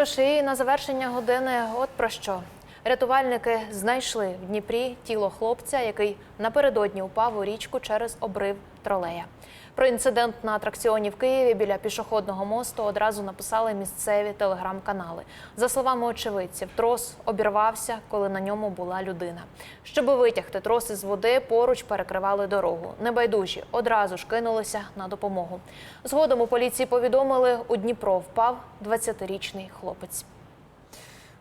І на завершення години, от про що. Рятувальники знайшли в Дніпрі тіло хлопця, який напередодні упав у річку через обрив тролея. Про інцидент на атракціоні в Києві біля пішохідного мосту одразу написали місцеві телеграм-канали. За словами очевидців, трос обірвався, коли на ньому була людина. Щоб витягти трос із води, поруч перекривали дорогу. Небайдужі одразу ж кинулися на допомогу. Згодом у поліції повідомили, у Дніпро впав 20-річний хлопець.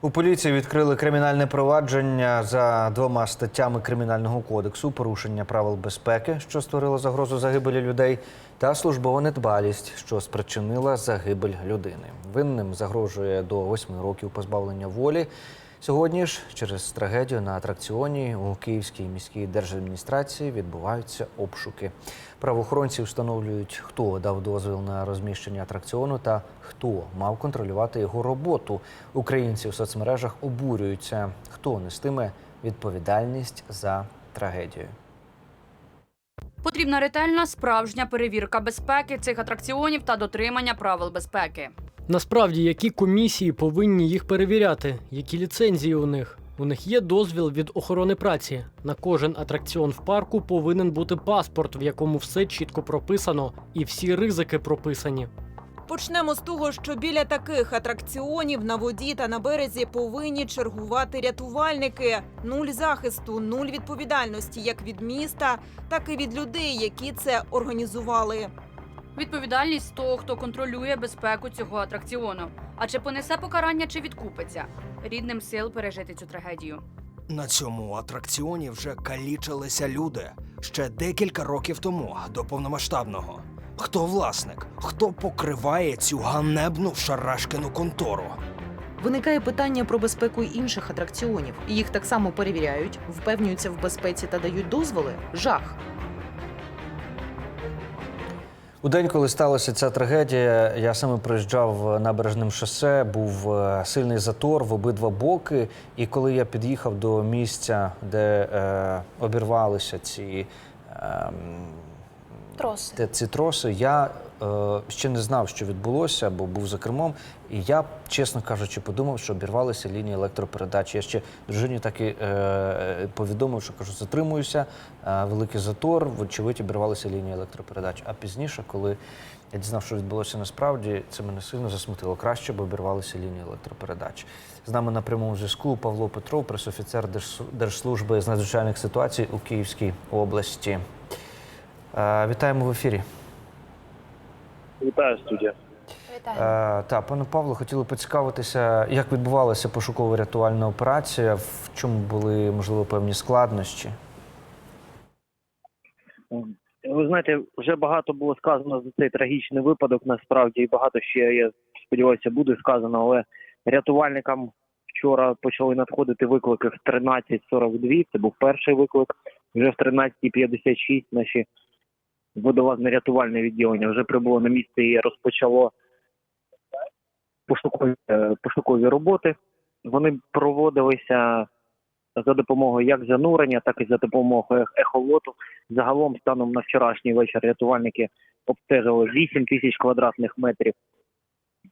У поліції відкрили кримінальне провадження за двома статтями кримінального кодексу: порушення правил безпеки, що створило загрозу загибелі людей, та службова недбалість, що спричинила загибель людини. Винним загрожує до восьми років позбавлення волі. Сьогодні ж через трагедію на атракціоні у Київській міській держадміністрації відбуваються обшуки. Правоохоронці встановлюють, хто дав дозвіл на розміщення атракціону та хто мав контролювати його роботу. Українці в соцмережах обурюються, хто нестиме відповідальність за трагедію. Потрібна ретельна справжня перевірка безпеки цих атракціонів та дотримання правил безпеки. Насправді, які комісії повинні їх перевіряти? Які ліцензії у них? У них є дозвіл від охорони праці. На кожен атракціон в парку повинен бути паспорт, в якому все чітко прописано, і всі ризики прописані. Почнемо з того, що біля таких атракціонів на воді та на березі повинні чергувати рятувальники. Нуль захисту, нуль відповідальності як від міста, так і від людей, які це організували. Відповідальність того, хто контролює безпеку цього атракціону. А чи понесе покарання, чи відкупиться? Рідним сил пережити цю трагедію. На цьому атракціоні вже калічилися люди ще декілька років тому до повномасштабного. Хто власник? Хто покриває цю ганебну шарашкину контору? Виникає питання про безпеку інших атракціонів. Їх так само перевіряють, впевнюються в безпеці та дають дозволи. Жах. У день, коли сталася ця трагедія, я саме проїжджав набережним шосе, був е, сильний затор в обидва боки. І коли я під'їхав до місця, де е, обірвалися ці, е, Троси. те- ці троси, я ще не знав, що відбулося, бо був за кермом. І я, чесно кажучи, подумав, що обірвалися лінії електропередач. Я ще дружині так і е, повідомив, що кажу, затримуюся, е, великий затор, вочевидь, обірвалися лінії електропередач. А пізніше, коли я дізнав, що відбулося насправді, це мене сильно засмутило. Краще б обірвалися лінії електропередач. З нами на прямому зв'язку Павло Петров, пресофіцер Держслужби з надзвичайних ситуацій у Київській області. Е, Вітаємо в ефірі. Вітаю студія. Вітаю. Е, та, пане Павло, хотіли поцікавитися, як відбувалася пошуково-рятувальна операція, в чому були, можливо, певні складнощі. Ви знаєте, вже багато було сказано за цей трагічний випадок. Насправді і багато ще я сподіваюся буде сказано, але рятувальникам вчора почали надходити виклики в 13.42. Це був перший виклик. Вже в 13.56 наші водолазне рятувальне відділення вже прибуло на місце і розпочало пошукові, е, пошукові роботи. Вони проводилися за допомогою як занурення, так і за допомогою ехолоту. Загалом, станом на вчорашній вечір, рятувальники обстежили 8 тисяч квадратних метрів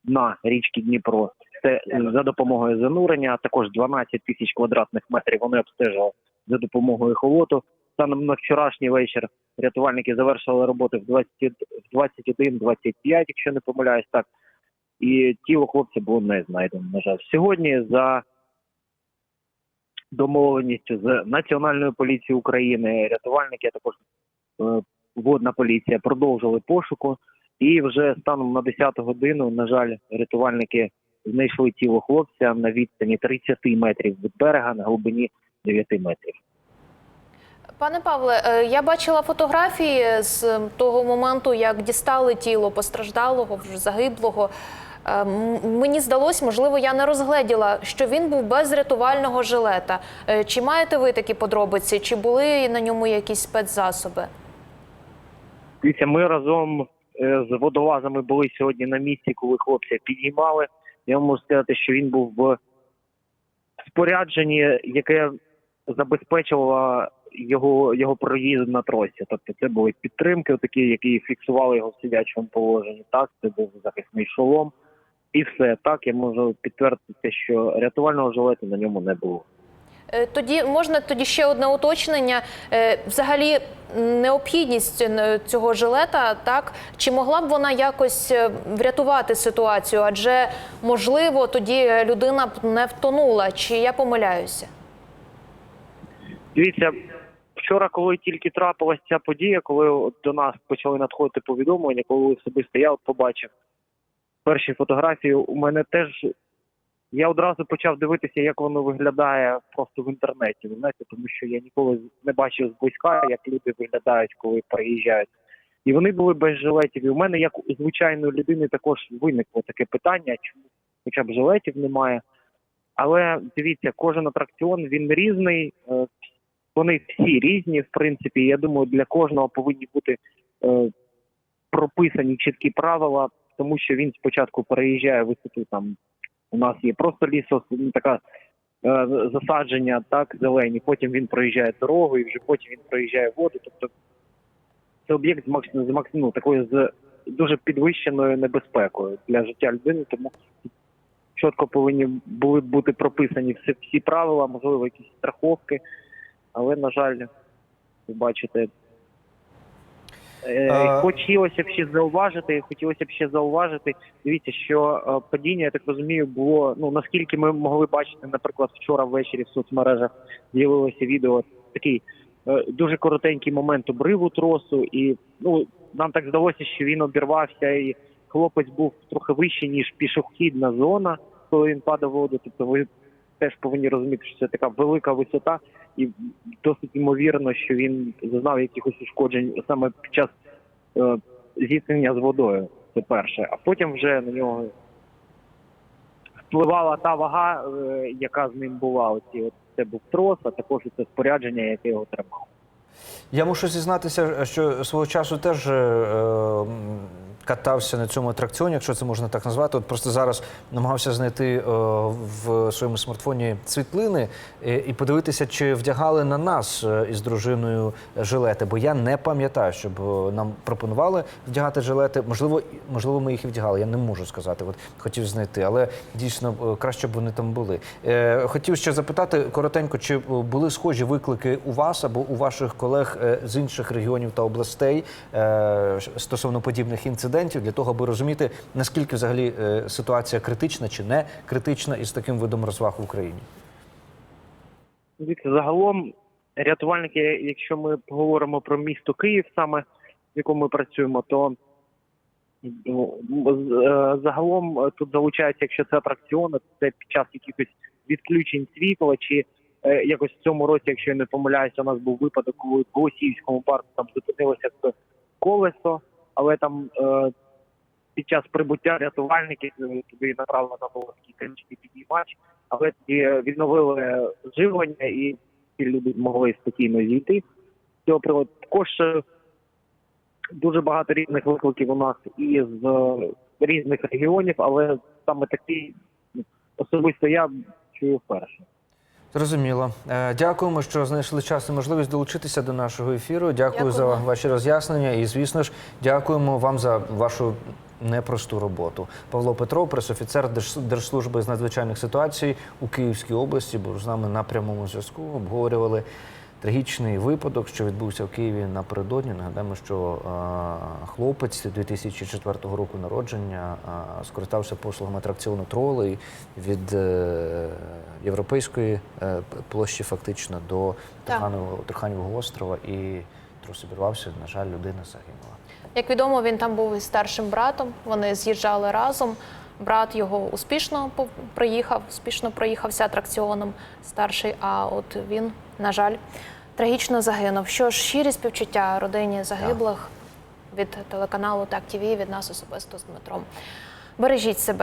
на річці Дніпро. Це за допомогою занурення, а також 12 тисяч квадратних метрів вони обстежили за допомогою ехолоту. Станом на вчорашній вечір рятувальники завершили роботи в 20 в 21-25, якщо не помиляюсь так. І тіло хлопця було не знайдено. На жаль, сьогодні за домовленістю з Національною поліцією України, рятувальники, а також е, водна поліція продовжили пошуку. І вже станом на 10 годину, на жаль, рятувальники знайшли тіло хлопця на відстані 30 метрів від берега на глибині 9 метрів. Пане Павле, е, я бачила фотографії з того моменту, як дістали тіло постраждалого, вже загиблого. Е, Мені здалось, можливо, я не розгледіла, що він був без рятувального жилета. Е, Чи маєте ви такі подробиці? Чи були на ньому якісь спецзасоби? Дивіться, ми разом з водолазами були сьогодні на місці, коли хлопця підіймали. Я можу сказати, що він був в спорядженні, яке забезпечувало його, його проїзд на тросі. Тобто це були підтримки, такі, які фіксували його в сидячому положенні. Так, це був захисний шолом, І все так я можу підтвердити, що рятувального жилету на ньому не було. Е, Тоді можна тоді ще одне уточнення. Е, Взагалі, необхідність е, цього жилета, так чи могла б вона якось врятувати ситуацію? Адже можливо, тоді людина б не втонула. Чи я помиляюся? Дивіться, вчора, коли тільки трапилася ця подія, коли до нас почали надходити повідомлення, коли особисто я от побачив перші фотографії, у мене теж я одразу почав дивитися, як воно виглядає просто в інтернеті. Знаєте, тому що я ніколи не бачив зблизька, як люди виглядають, коли приїжджають. І вони були без жилетів. І у мене, як у звичайної людини, також виникло таке питання, чому хоча б жилетів немає. Але дивіться, кожен атракціон він різний. Вони всі різні, в принципі. Я думаю, для кожного повинні бути е, прописані чіткі правила, тому що він спочатку переїжджає висоту. Там у нас є просто лісо, ну, така е, засадження, так зелені. Потім він проїжджає дорогу, і вже потім він проїжджає воду. Тобто це об'єкт з максимум ну, такою з дуже підвищеною небезпекою для життя людини, тому чітко повинні були бути прописані всі, всі правила, можливо, якісь страховки. Але, на жаль, ви бачите, е, А- хотілося б ще зауважити, хотілося б ще зауважити. Дивіться, що е, падіння, я так розумію, було ну наскільки ми могли бачити, наприклад, вчора ввечері в соцмережах з'явилося відео такий е, дуже коротенький момент обриву тросу, і ну нам так здалося, що він обірвався, і хлопець був трохи вищий, ніж пішохідна зона, коли він падав воду. Тобто ви теж повинні розуміти, що це така велика висота, і досить ймовірно, що він зазнав якихось ушкоджень саме під час е, зіткнення з водою. Це перше. А потім вже на нього впливала та вага, е, яка з ним була. Оці от це був трос, а також це спорядження, яке його тримало. Я мушу зізнатися, що свого часу теж е, катався на цьому атракціоні, якщо це можна так назвати. От просто зараз намагався знайти е, в своєму смартфоні світлини е, і подивитися, чи вдягали на нас е, із дружиною жилети. Бо я не пам'ятаю, щоб нам пропонували вдягати жилети. Можливо, можливо, ми їх і вдягали. Я не можу сказати. От хотів знайти, але дійсно краще б вони там були. Хотів ще запитати коротенько, чи були схожі виклики у вас або у ваших колег з інших регіонів та областей стосовно подібних інцидентів, для того, аби розуміти, наскільки взагалі е, ситуація критична чи не критична із таким видом розваг в Україні? Загалом рятувальники, якщо ми говоримо про місто Київ, саме в якому ми працюємо, то ну, е, загалом тут залучаються, якщо це атракціони, це під час якихось відключень світла, чи е, якось в цьому році, якщо я не помиляюся, у нас був випадок, коли в Голосіївському парку там зупинилося колесо, але там е, під час прибуття рятувальників е, туди направлено було такий підіймач, але тоді відновили живлення і ці люди змогли спокійно зійти. Цього приводу також е, дуже багато різних викликів у нас і з е, різних регіонів, але саме такий ну, особисто я чую вперше. Зрозуміло. Е, Дякуємо, що знайшли час і можливість долучитися до нашого ефіру. Дякую за ваші роз'яснення. І, звісно ж, дякуємо вам за вашу непросту роботу. Павло Петров, пресофіцер Держ- Держслужби з надзвичайних ситуацій у Київській області, був з нами на прямому зв'язку. Обговорювали трагічний випадок, що відбувся в Києві напередодні. Нагадаємо, що хлопець 2004 року народження скористався послугами атракціону тролей від е, європейської е, площі фактично до. Труханівого острова і трусобірвався. На жаль, людина загинула. Як відомо, він там був із старшим братом. Вони з'їжджали разом. Брат його успішно проїхав, успішно проїхався атракціоном старший. А от він, на жаль, трагічно загинув. Що ж, щирі співчуття родині загиблих від телеканалу Так ТІВІ», від нас особисто з Дмитром. Бережіть себе.